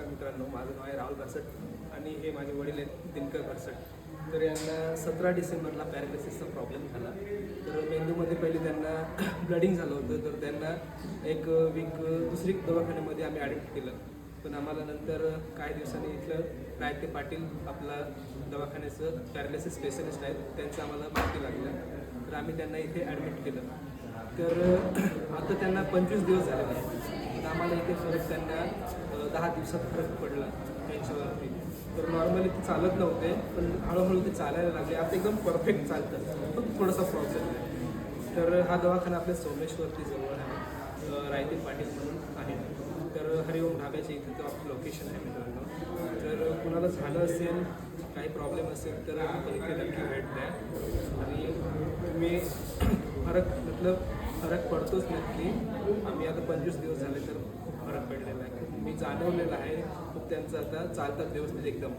नमस्कार मित्रांनो माझं नाव आहे राहुल घरसट आणि हे माझे वडील आहेत दिनकर घरसट तर यांना सतरा डिसेंबरला पॅरालिसिसचा प्रॉब्लेम झाला. तर मेंदूमध्ये पहिले त्यांना ब्लडिंग झालं होतं तर त्यांना एक वीक दुसरी दवाखान्यामध्ये आम्ही ॲडमिट केलं. पण आम्हाला नंतर काही दिवसांनी इथलं रायते पाटील आपला दवाखान्याचं पॅरालिसिस स्पेशलिस्ट आहेत त्यांचं आम्हाला माहिती लागलं. तर आम्ही त्यांना इथे ॲडमिट केलं. तर आता त्यांना पंचवीस दिवस झालेले आहेत फरक त्यांना दहा दिवसात फरक पडला त्यांच्यावरती तर नॉर्मली ते चालत नव्हते पण हळूहळू ते चालायला लागले. आता एकदम परफेक्ट चालतं पण थोडासा प्रॉब्लेम आहे. तर हा दवाखाना आपल्या सोमेश्वरती जवळ आहे. रायते पाटील म्हणून आहे. तर हरिओम ढाब्याच्या इथे तो आपलं लोकेशन आहे मित्रांनो. जर कुणाला झालं असेल काही प्रॉब्लेम असेल तर आपण इथे नक्की भेट द्या. आणि तुम्ही फरक मतलब फरक पडतोच नक्की. आम्ही आता पंचवीस दिवस झाले तर खूप फरक पडलेला आहे. मी जाणवलेला आहे खूप त्यांचं आता चालतात व्यवस्थित एकदम.